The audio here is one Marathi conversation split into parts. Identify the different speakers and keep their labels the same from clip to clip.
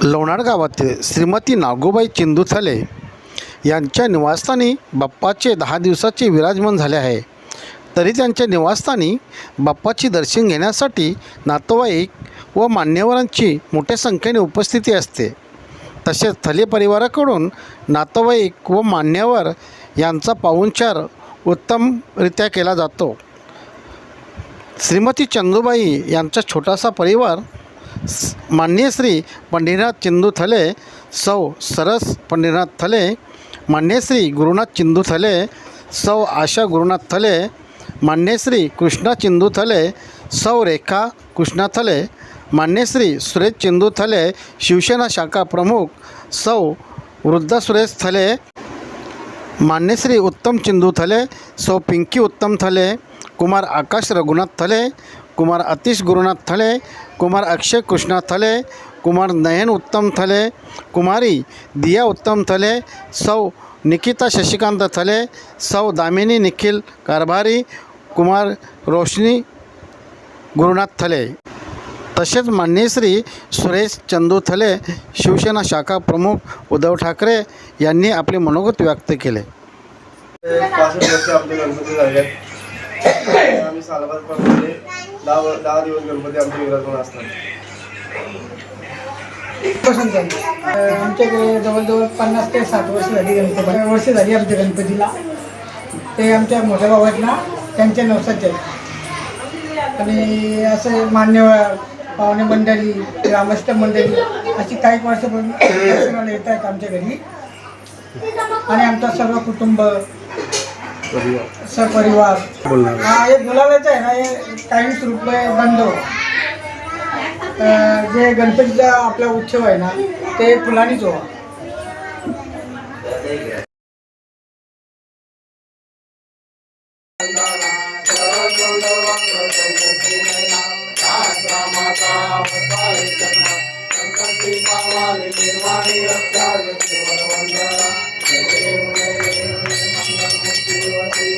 Speaker 1: लोणार गावातील श्रीमती नागोबाई चिंदुथले यांच्या निवासस्थानी बाप्पाचे दहा दिवसाचे विराजमान झाले आहे. तरी त्यांच्या निवासस्थानी बाप्पाची दर्शन घेण्यासाठी नातेवाईक व मान्यवरांची मोठ्या संख्येने उपस्थिती असते. तसेच थले परिवाराकडून नातेवाईक व मान्यवर यांचा पाहुणचार उत्तमरित्या केला जातो. श्रीमती चंदूबाई यांचा छोटासा परिवार माननीय श्री पंढरीनाथ चिंदू थले सौ सरस पंढरीनाथ थले मान्य श्री गुरुनाथ चिंदू थले सौ आशा गुरुनाथ थले मान्य श्री कृष्णा चिंदू थले सौ रेखा कृष्णा थले मान्य श्री सुरेश चिंदू थले शिवसेना शाखा प्रमुख सौ वृद्धा सुरेश थले मान्यश्री उत्तम चिंदू थले सौ पिंकी उत्तम थले कुमार आकाश रघुनाथ थले कुमार अतिश गुरुनाथ थले कुमार अक्षय कृष्णा थले कुमार नयन उत्तम थले कुमारी दिया उत्तम थले सौ निकिता शशिकांत थले सौ दामिनी निखिल कारभारी कुमार रोशनी गुरुनाथ थले। तसेच मान्यश्री सुरेश चंदू थले शिवसेना शाखा प्रमुख उद्धव ठाकरे यांनी आपले मनोगत व्यक्त केले.
Speaker 2: आम्ही दहा दहा दिवस गणपती आमचे विराजमान असतात.
Speaker 3: आमच्याकडे जवळजवळ पन्नास ते साठ वर्ष झाली गणपती वर्ष झाली आमच्या गणपतीला. ते आमच्या मोठ्या भाऊ त्यांच्या नवसाचे आणि असे मान्यवर पाहुणे मंडळी ग्रामस्थ मंडळी अशी काही वर्षापासून येत आहेत आमच्या घरी. आणि आमचा सर्व कुटुंब सपरिवार. परिवार हा एक गुलाबाचं आहे ना हे काहीच रुपये बंद जे गणपतीचा आपला उत्सव आहे ना ते फुलांनीच व्हा నిర్వాణి రక్షా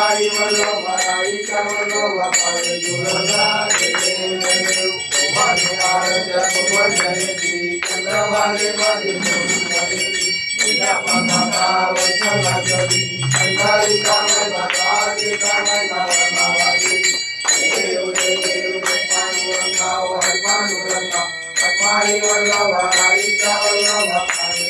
Speaker 3: वाई वलो वाई का वलो वाई जुलगा देवे वाले आरज भगवान जयती चंद्र वाले वाले मुनि पूजा पता वचला जबी अंधारी का मैं बता के का मैं नारा नारा देव देव पानु रंगा हर पानु रंगा। वाई वलो वाई का वलो वाई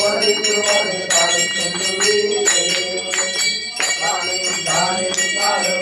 Speaker 3: Thank you.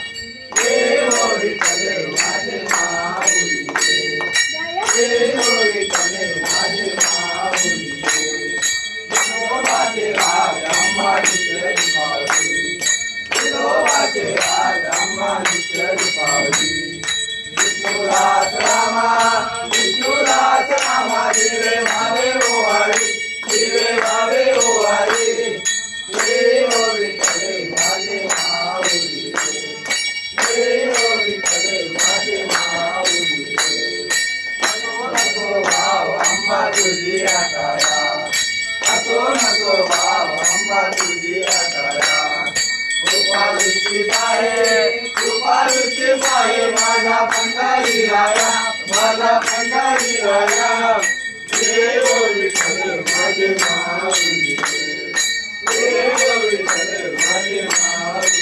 Speaker 3: तुपारुची बाई माझा पंढरी राया माझा पंढरी राया. माझे महाविठल माझे महाविठल